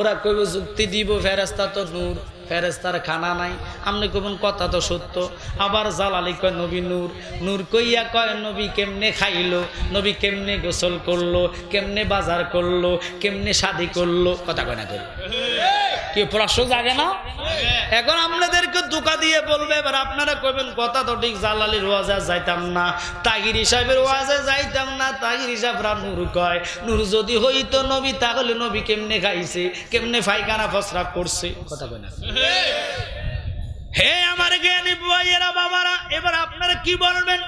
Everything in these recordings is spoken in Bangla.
ওরা কইব, যুক্তি দিব ফেরেস্তা তো নূর ফেরেস্তার খানা নাই। আপনি কবেন কথা তো সত্য। আবার জালালি কয়, নবী নূর। নূর কইয়া কয়, নবী কেমনে খাইলো? নবী কেমনে গোসল করল? কেমনে বাজার করল? কেমনে শাদি করল? কথা কয় না কই কি প্রশ্ন জাগে না? এখন আপনাদেরকে দুকা দিয়ে বলবে, এবার আপনারা কইবেন, কথা তো ঠিক, জালালির ওয়াজে যাইতাম না। তাহির হিসাবের ওয়াজে যাইতাম না, তাহির হিসাবরা নূর কয়, নূর যদি হইতো নবী, তাহলে নবী কেমনে খাইছে, কেমনে ফাইখানা ফসরা করছে? কথা কয় হে আমার জ্ঞানী ভাইয়েরা বাবারা, এবার আপনারা কি বলবেন?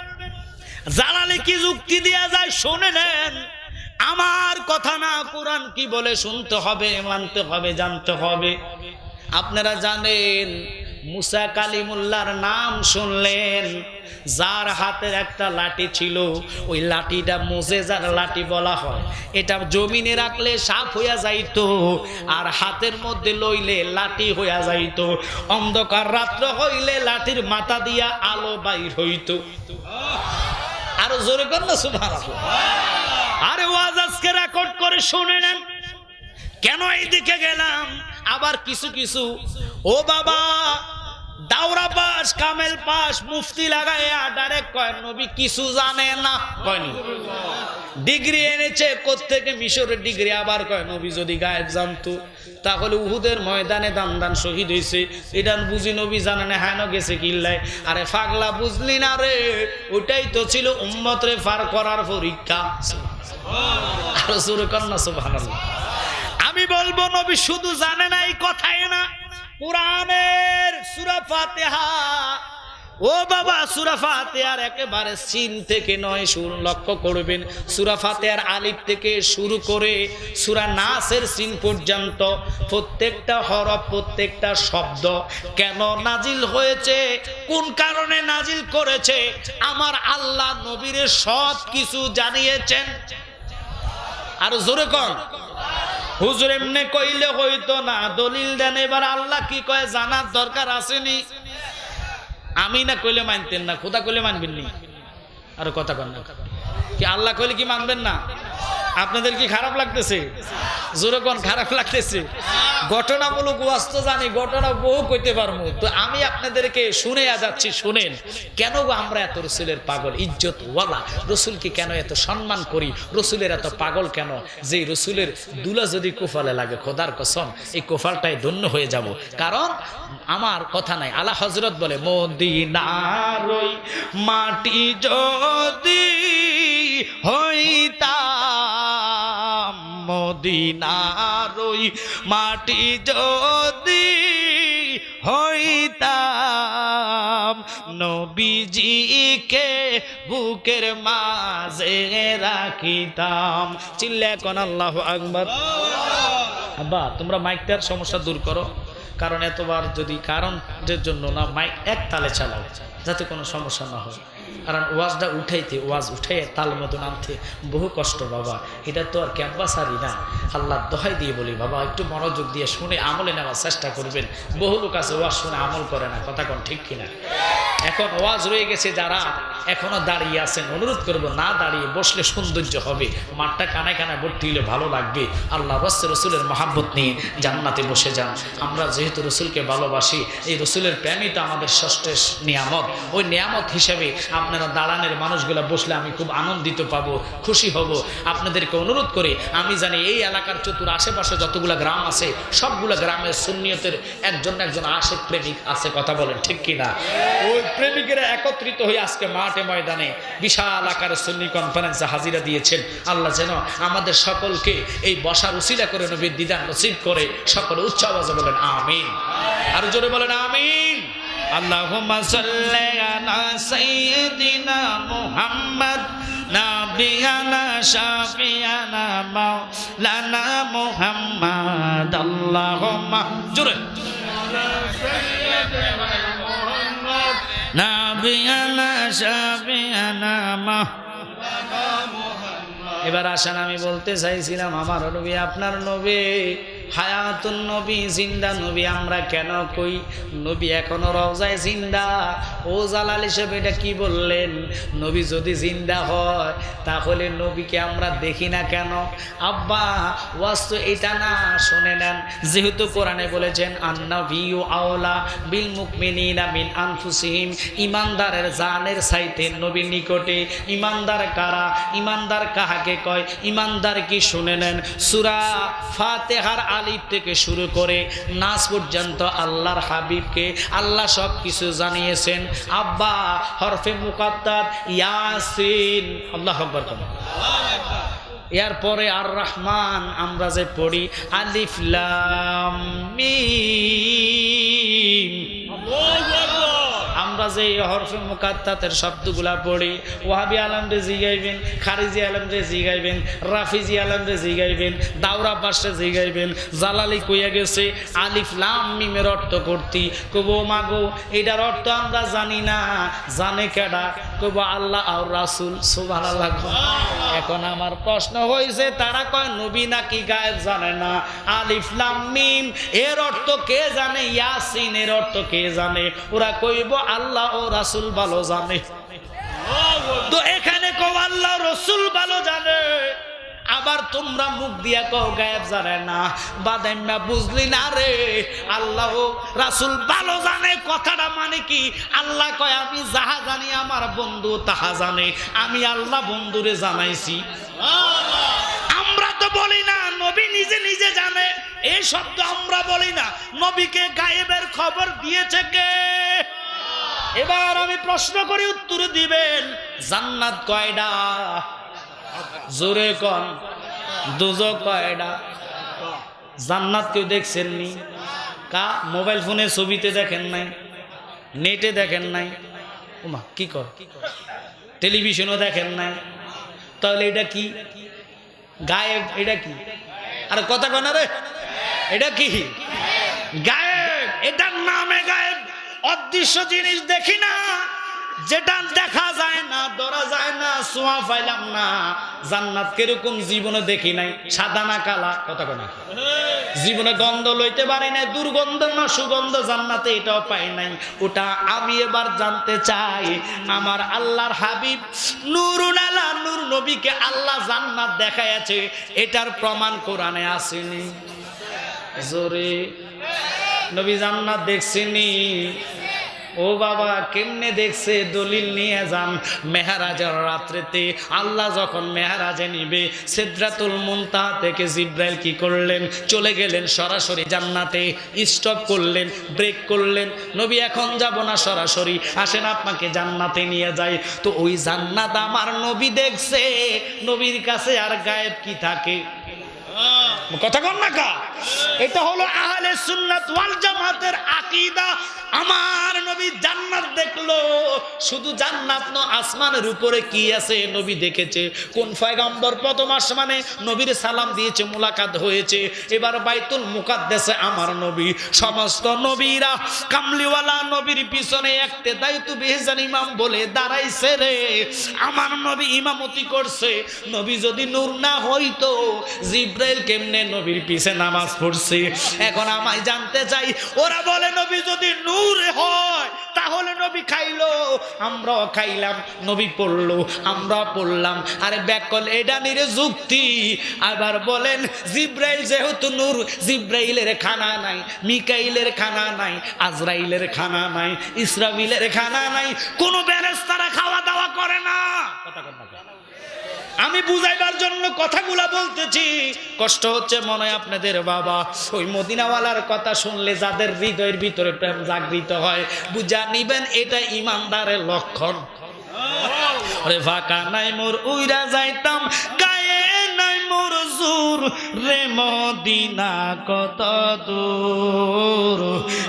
জালালি কি যুক্তি দেয়া যায় শুনে নেন আমার কথা না কোরআন কি বলে শুনতে হবে, মানতে হবে, জানতে হবে? আপনারা জানেন, মুসা কালিমুল্লার নাম শুনলেন, যার হাতের একটা লাঠি ছিল, ওই লাঠিটা মোজেজার লাঠি বলা হয়। এটা জমিনে রাখলে সাপ হইয়া যাইত, আর হাতের মধ্যে লইলে লাঠি হইয়া যাইতো। অন্ধকার রাত্র হইলে লাঠির মাথা দিয়া আলো বাইর হইতো। আরও জোরে কর না, সুবহানাল্লাহ। আরে ওয়াজ আজকে রেকর্ড করে শুনে নেন। কেন এইদিকে গেলাম? আবার কিছু কিছু। ও বাবা, দাওরা পাস, কামেল পাস, মুফতি লাগাইয়া ডাইরেক্ট কয়, নবী কিছু জানে না। কয়নি ডিগ্রি এনেছে, কোত্থেকে মিশরের ডিগ্রি? আবার কয়, নবী যদি গায়েব জানতো, তাহলে উহুদের ময়দানে দান দান শহীদ হয়েছে এটা বুঝি নবী জানে না হ্যাঁ গেছে কিল্লাই আরে ফাগলা বুঝলি না রে? ওটাই তো ছিল উম্মত রে পার করার পরীক্ষা। আরও জোরে কন্যা আমি বলব, নবী শুধু জানে না, এই কথাই না। কোরআনের সূরা ফাতিহা ও বাবা, সূরা ফাতিহার একেবারে সিন থেকে নয় সুর লক্ষ্য করবেন। সূরা ফাতিহার আলিফ থেকে শুরু করে সুরা নাসের সিন পর্যন্ত প্রত্যেকটা হরফ, প্রত্যেকটা শব্দ কেন নাজিল হয়েছে? কোন কারণে নাজিল করেছে? আমার আল্লাহ নবীরে সব কিছু জানিয়েছেন। আর জোরে কন। হুজুর এমনি কইলে হইতো না, দলিল দেন। এবার আল্লাহ কি কয়, জানার দরকার আসেনি। আমি না কইলে মানতেন না, খোদা কইলে মানবেন নি। আর কথা কন না। কি আল্লাহ কইলে কি মানবেন না? আপনাদের কি খারাপ লাগতেছে? জোরে খারাপ লাগতেছে। ঘটনামূলক ওয়াজ তো জানি, ঘটনা বহু কইতে পারব। তো আমি আপনাদেরকে শুনে যাচ্ছি, শুনেন। কেন আমরা এত রসুলের পাগল ইজ্জত ওয়ালা রসুলকে কেন এত সম্মান করি? রসুলের এত পাগল কেন? যে রসুলের দুলা যদি কোফালে লাগে, খোদার কসম, এই কোফালটাই ধন্য হয়ে যাব। কারণ আমার কথা নাই আলা হজরত বলে, মদিনারই মাটি যদি হইতাম মদিনারই মাটি যদি হইতাম, নবীজিকে বুকের মাঝে রাখিতাম। চিল্লে এখন আল্লাহ আকবর। আব্বা, তোমরা মাইকটার সমস্যা দূর করো। কারণ এতবার যদি কারণের জন্য না, মাইক এক তালে চালাও, যাতে কোনো সমস্যা না হয়। কারণ ওয়াজটা উঠাইতে, ওয়াজ উঠে তাল মতো নামতে বহু কষ্ট বাবা। এটা তো আর ক্যাম্পাসারই না। আল্লাহ দহাই দিয়ে বলি, বাবা, একটু মনোযোগ দিয়ে শুনে আমলে নেওয়ার চেষ্টা করবেন। বহু লোক আছে ওয়াজ শুনে আমল করে না, কথা কোন ঠিক কিনা? এখন ওয়াজ রয়ে গেছে যারা এখনও দাঁড়িয়ে আছেন, অনুরোধ করব না দাঁড়িয়ে বসলে সৌন্দর্য হবে। মাঠটা কানায় কানায় ভর্তি হলে ভালো লাগবে। আল্লাহ রস রসুলের মহাব্বত নিয়ে জান্নাতে বসে যান। আমরা যেহেতু রসুলকে ভালোবাসি, এই রসুলের প্রেমই তো আমাদের ষষ্ঠ নিয়ামত। ওই নিয়ামত হিসেবে আপনারা দাঁড়ানের মানুষগুলা বসলে আমি খুব আনন্দিত পাব, খুশি হব। আপনাদেরকে অনুরোধ করে, আমি জানি এই এলাকার চতুর আশেপাশে যতগুলো গ্রাম আছে, সবগুলো গ্রামের সুন্নিয়তের একজন একজন আশেক প্রেমিক আছে, কথা বলেন ঠিক কিনা? ওই প্রেমিকেরা একত্রিত হয়ে আজকে মাঠে ময়দানে বিশাল আকারে সুন্নি কনফারেন্সে হাজিরা দিয়েছেন। আল্লাহ যেন আমাদের সকলকে এই বসার উসিলা করে নবীর দিদান নসিব করে সকলে আওয়াজে বলেন, আমিন। আর জোরে বলেন, আমিন। আল্লাহুম্মা সাল্লি আলা সাইয়্যিদিনা মুহাম্মদ, নাবিয়ানা শাফিয়ানা মাওলানা মুহাম্মদ। আল্লাহুম্মা জোরে। নাবিয়ানা শাফিয়ানা মা এবার আসেন, আমি বলতে চাইছিলাম, আমার নবী, আপনার নবী। হায়াতুন নবী, জিন্দা নবী, আমরা কেন কই? নবী এখনও রওজায় জিন্দা। ও জালাল হিসেবে এটা কি বললেন? নবী যদি জিন্দা হয়, তাহলে নবীকে আমরা দেখি না কেন? আব্বা ওয়াস্তু এটা না, শুনে নেন। যেহেতু কোরআনে বলেছেন আন্না ভিউ আওলা বিল মুকমিনিনা মিন আনফুসিহিম, ইমানদারের জানের সাইতে নবীর নিকটে। ইমানদার কারা? ইমানদার কাহাকে কয়? ইমানদার কি শুনে নেন? সুরা ফাতেহার আলিফ থেকে শুরু করে নাচ পর্যন্ত আল্লাহর হাবিবকে আল্লাহ সব কিছু জানিয়েছেন। আব্বা, হরফে মুকাদ্দার, ইয়াসিন, আল্লাহ আকবার। এরপরে আর রহমান আমরা যে পড়ি, আলিফ লাম, মিম। আমরা যে হরফে মুকাত্তাতের শব্দগুলা পড়ি ওয়াহাবি আলম রে জিগাইবেন খারিজি আলম রে জিগাইবেন রাফিজি আলম রে জিগাইবেন দাউরা পাশে জিগাইবেন জালালি কইয়া গেছে আলিফ লাম মিমের অর্থ করতি। কব মাগো এটার অর্থ আমরা জানি না। জানে কেডা? কব আল্লাহ আর রাসুল সুবাহ এখন আমার প্রশ্ন হয়েছে তারা কয় নবী নাকি গায়েব? জানে না। আলিফ লাম মিম এর অর্থ কে জানে? ইয়াসিন এর অর্থ কে জানে? ওরা কইব আল্লাহ ও রাসুল ভালো জানে। তো এখানে কও, আল্লাহ রসুল ভালো জানে। আবার তোমরা মুখ দিয়া কও, গায়েব জানে না। বাদাইমা বুঝলি না রে। আল্লাহ রাসুল ভালো জানে। কথাটা মানে কি? আল্লাহ কয়, আমি যাহা জানি আমার বন্ধু তাহা জানে। আমি আল্লাহ বন্ধুরে জানাইছি। আমরা তো বলি না, নবী নিজে নিজে জানে। এই শব্দ আমরা বলি না। নবীকে গায়েবের খবর দিয়েছে কে? এবার আমি প্রশ্ন করি, উত্তর দিবেন। জান্নাত কয়ডা? জোরে কন। দুজো কয়ডা? জান্নাত কেউ দেখছেন নি কা? মোবাইল ফোনে ছবিতে দেখেন নাই? নেটে দেখেন নাই? উমা, কি কর? টেলিভিশনও দেখেন নাই? তাহলে এটা কি? গায়েব, এটা কি? আর কথা কয় না রে এটা কি? গায়েব, এটার নামে গায়েব। অদৃশ্য জিনিস দেখি না, যেটা দেখা যায় না, ধরা যায় না, সোয়া পাইলাম না। জান্নাত কীরকম জীবনে দেখি নাই, সাদা না কালা, কথা না। জীবনে গন্ধ লইতে পারি নাই, দুর্গন্ধ না সুগন্ধ জান্নাতে এটাও পাই নাই। ওটা আমি এবার জানতে চাই, আমার আল্লাহর হাবিব নুরুন আলা নূর নবীকে আল্লাহ জান্নাত দেখাইছে এটার প্রমাণ কোরআনে আসেনি। জোরে নবী জান্নাত দেখছিনি ও বাবা, কেমনে দেখছে? দলিল নিয়ে যান। মেহারাজের রাত্রেতে আল্লাহ যখন মেহারাজে নিবে, সিদ্রাতুল মুনতাহা থেকে জিব্রাইল কি করলেন? চলে গেলেন সরাসরি জান্নাতে। স্টপ করলেন, ব্রেক করলেন। নবী, এখন যাব না সরাসরি। আসেন, আপনাকে জান্নাতে নিয়ে যাই। তো ওই জান্নাত আমার নবী দেখছে। নবীর কাছে আর গায়েব কি থাকে? কথা কন না কা। এটা হলো আহলে সুন্নাত ওয়াল জামাতের আকীদা। আমার নবী জান্নাত দেখল। শুধু জান্নাত ন, আসমানের উপরে কি আছে নবী দেখেছে। কোন পয়গাম্বর প্রথম আসমানে নবীর সালাম দিয়েছে, মুলাকাত হয়েছে। এবার বাইতুল মুকাদ্দেসে আমার নবী। সমস্ত নবীরা কামলিওয়ালা নবীর পিছনে একতে দায়িত্ব বেহজান ইমাম বলে দাঁড়াইছে রে। আমার নবী ইমামতি করছে। নবী যদি নূর না হইতো জিব্রাইল কেমনে নবীর পিছে নামাজ পড়ছে। এখন আমায় জানতে চাই, ওরা বলে, নবী যদি নূর হয়, তাহলে নবী খাইলো। আমরাও খাইলাম, নবী পড়ল আমরা পড়লাম। আরে ব্যাকল, এটা নিরে যুক্তি। আবার বলেন, জিব্রাইল যেহেতু নূর, জিব্রাইলের খানা নাই, মিকাইলের খানা নাই, আজরাইলের খানা নাই ইসরাবিলের খানা নাই, কোনো ব্যারেজ তারা খাওয়া দাওয়া করে না। কথা কথা আমি বুঝাইবার জন্য কথাগুলা বলতেছি। কষ্ট হচ্ছে মনে হয় আপনাদের বাবা। ওই মদিনাওয়ালার কথা শুনলে যাদের হৃদয়ের ভিতরে প্রেম জাগৃত হয়, বুঝা নিবেন এটা ইমানদারের লক্ষণ। ফাঁকা নাই মোর, উইরা যাইতাম। মোর জোর রে মদিনা কত দূর।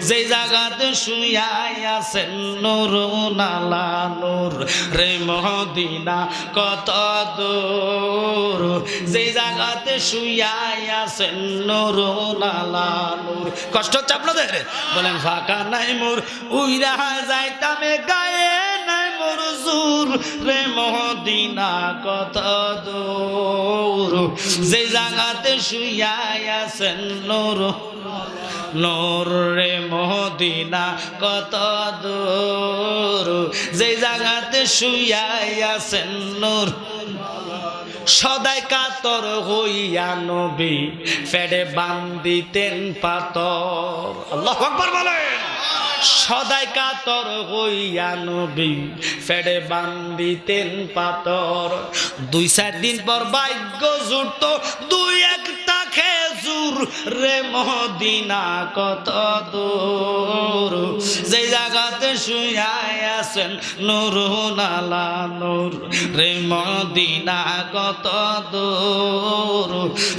যে জায়গাতে শুয়াই আছেন নূর, নালা নূর, রে মদিনা কত দূর। যে জায়গাতে শুয়াই আছেন নূর, নালা নূর। কষ্ট হচ্ছে আপনাদের? বলেন, ফাঁকা নাই মোর। উইরা যাইতামে গায়ে জুর রে মদিনা কত দূর। যে জায়গাতে শুয়াই আছেন নূর নূর রে মদিনা কত দূর। যে জায়গাতে শুয়াই আছেন নূর, সদাই কাতর হইয়া নবী ফেডে বান্দিতেন পাতর আল্লাহ আকবার বলেন। সদাই কাতর হইয়া নবী ফেডে বান্দিতেন পাতর দুই চার দিন পর ভাগ্য জুটতো দুই খেজুর রে মদিনা কত দূর। যে জায়গাতে শুয়াই আছেন নূর নালা নূর। রে মদিনা কত দূর।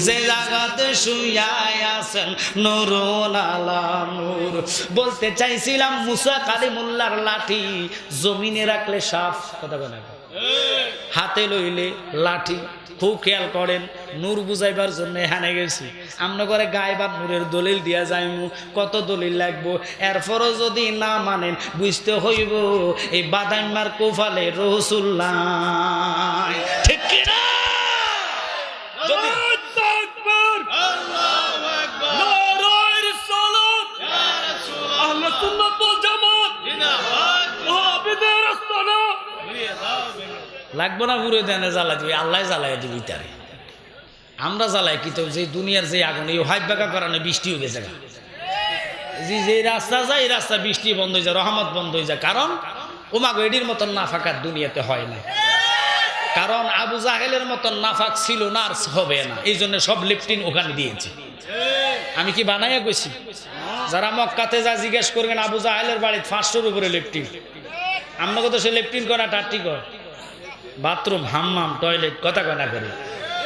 যে জায়গাতে শুয়াই আছেন নূর নালা নূর। বলতে চাইছিলাম, মুসা কালিমুল্লার লাঠি জমিনে রাখলে সাফ। কথা বলে হাতে লইলে লাঠি। খুব খেয়াল করেন, নূর বুঝাইবার জন্য হানে গেছি। আমরা করে বা নূরের দলিল দিয়া যাইমু, কত দলিল লাগবো? এরপরও যদি না মানেন, বুঝতে হইব, এই বাদাইমার কোফালে রসুল্লাহ। ঠিক কিনা? লাগবো না পুরো দেনে জ্বালা দিবি, আল্লাহ জ্বালাই দিবি তারে। আমরা জ্বালাই কি তো, যে দুনিয়ার যে আগুন, এই হাইট বাঁকা করানো বৃষ্টি হয়ে গেছে গা। যে যে রাস্তা যায়, এই রাস্তা বৃষ্টি বন্ধ হয়ে যায়, রহমত বন্ধ হয়ে যায়। কারণ ওমাগো এডির মতন নাফাকার দুনিয়াতে হয় না। কারণ আবু জাহেলের মতন নাফাক ছিল না, আর হবে না। এই জন্য সব লিফটিন ওখানে দিয়েছে। আমি কি বানাইয়া গেছি যারা মক্কাতে যা জিজ্ঞেস করবেন, আবু জাহেলের বাড়িতে ফার্স্টের উপরে লিফটিন। আপনাকে তো সে লিফটিন করা টাটি কর বাথরুম, হাম্মাম, টয়লেট, কথা কয়না করে।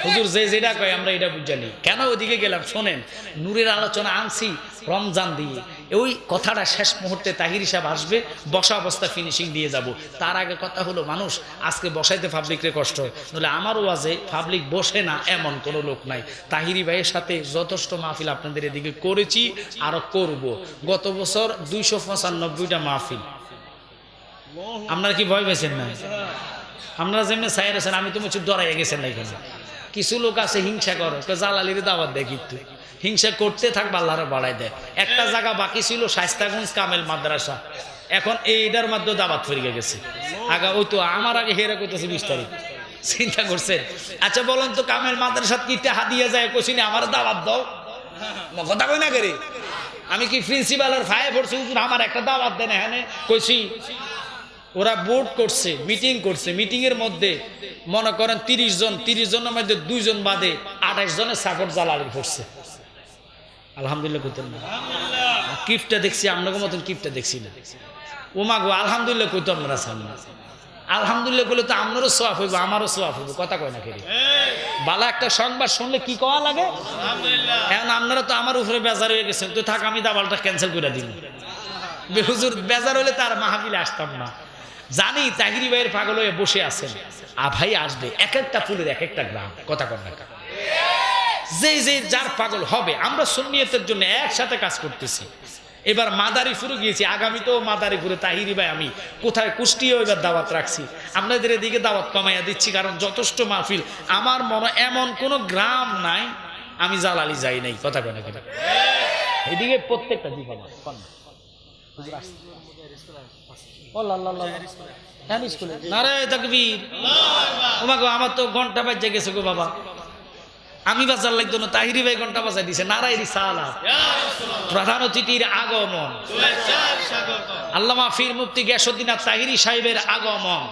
হুজুর যে যেটা কয়, আমরা এটা বুঝানি কেন ওদিকে গেলাম? শোনেন, নূরের আলোচনা আনছি রমজান দিয়ে। ওই কথাটা শেষ মুহূর্তে তাহির হিসাব আসবে, বসা অবস্থা ফিনিশিং দিয়ে যাব। তার আগে কথা হলো, মানুষ, আজকে বসাইতে পাবলিকরে কষ্ট হয়। নলে আমার ওয়াজে পাবলিক বসে না, এমন কোনো লোক নাই। তাহিরি ভাইয়ের সাথে যথেষ্ট মাহফিল আপনাদের এদিকে করেছি, আরও করব। গত বছর দুইশো পঁচানব্বইটা মাহফিল। আপনারা কি ভয় পেয়েছেন না? আপনারা যেমনি সাইর আছেন, আমি তুমি চুপ ডরাইয়া গেছেন এখানে কিছু লোক আছে হিংসা করে তো জালালির দাওয়াত দেয় কিন্তু। হিংসা করতে থাকবে, আল্লাহরে বাড়াই দেয়। একটা জায়গা বাকি ছিল শাইস্তাগঞ্জ কামেল মাদ্রাসা। এখন এইটার মধ্যে দাবাত ফিরে গেছে। আগা ওই তো, আমার আগে হেরা করতেছে বিশ তারিখ। চিন্তা করছেন? আচ্ছা বলেন তো, কামেল মাদ্রাসা কি টাহা দিয়ে যায়? কইছি আমার দাওয়াত দাও। কথা কই না করে আমি কি প্রিন্সিপালের ফায়ে পড়ছি আমার একটা দাওয়াত দেন এখানে। কইছি ওরা বোর্ড করছে মিটিং করছে। মিটিং এর মধ্যে মনে করেন তিরিশ জন তিরিশ জনের মধ্যে দুইজন বাদে আঠাশ জনের সাপোর্ট জ্বালালি করছে। আলহামদুলিল্লাহ কইতেন না। কিফটা দেখছি আপনাকে মতন কিফটা দেখছি না। ও মা গো আলহামদুলিল্লাহ কইতো আপনারা সামনে আলহামদুলিল্লাহ বলে তো আপনারও সোয়াব হইব আমারও সোয়াব হইব কথা কয় না কেড়ে বালা একটা সংবাদ শুনলে কি কওয়া লাগে? এখন আপনারা তো আমার উপরে বেজার হয়ে গেছেন তো থাক আমি দাবালটা ক্যান্সেল করে দিন বেহুজুর বেজার হলে তার মাহফিলে আসতাম না। জানি তাহিরি ভাইয়ের পাগল হয়ে বসে আছেন। আ ভাই আসবে, এক একটা ফুলের এক একটা গ্রাম, কথা কর না যে যে যার পাগল হবে, আমরা সুন্নিয়তের জন্য একসাথে কাজ করতেছি। এবার মাদারীপুরে গিয়েছি, আগামীতেও মাদারীপুরে তাহিরি ভাই আমি। কোথায় কুষ্টিও এবার দাওয়াত রাখছি। আপনাদের এদিকে দাওয়াত কমাইয়া দিচ্ছি, কারণ যথেষ্ট মাহফিল। আমার মনে এমন কোনো গ্রাম নাই, আমি জালালি যাই নাই, কথা কেন কেন? এদিকে প্রত্যেকটা দিক আমার না। হুজুর আসছে। হ্যাঁ, স্কুলে। নারে তাকবীর। ওমা আমার তো ঘণ্টা বাজে গেছে গো বাবা। আমি বাজার লাগতো না তাহিরি ভাই ঘণ্টা বাজাই দিছে। সালা প্রধান অতিথির আগমন। আল্লামা ফির মুফতি গ্যাসুদ্দিন তাহিরি সাহেবের আগমন।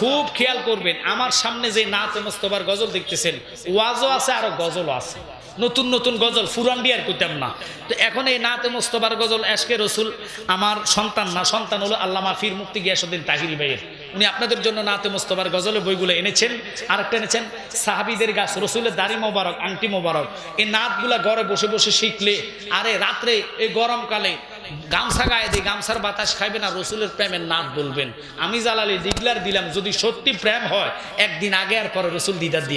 খুব খেয়াল করবেন আমার সামনে যে নাচ মোস্তফার গজল দেখতেছেন ওয়াজও আছে আর গজলও আছে। নতুন নতুন গজল ফুরান দিয়ে আর করতাম না। তো এখন এই নাতে মোস্তফার গজল এসকে রসুল আমার সন্তান না, সন্তান হলো আল্লামা ফির মুক্তি গিয়াসুদ্দিন তাহিরি ভাইয়ের। উনি আপনাদের জন্য নাতে মোস্তফার গজলের বইগুলো এনেছেন আর একটা এনেছেন, সাহাবিদের গাছ, রসুলের দাড়ি মোবারক, আংটি মোবারক। এই নাতগুলা ঘরে বসে বসে শিখলে, আরে রাত্রে এই গরমকালে গামছা গায়ে দিয়ে গামছার বাতাস খাইবেন আর রসুলের প্রেমের নাচ বলবেন। আমি জালালি ডিগলার দিলাম, যদি সত্যি প্রেম হয়, একদিন আগে আর পরে রসুল দিদার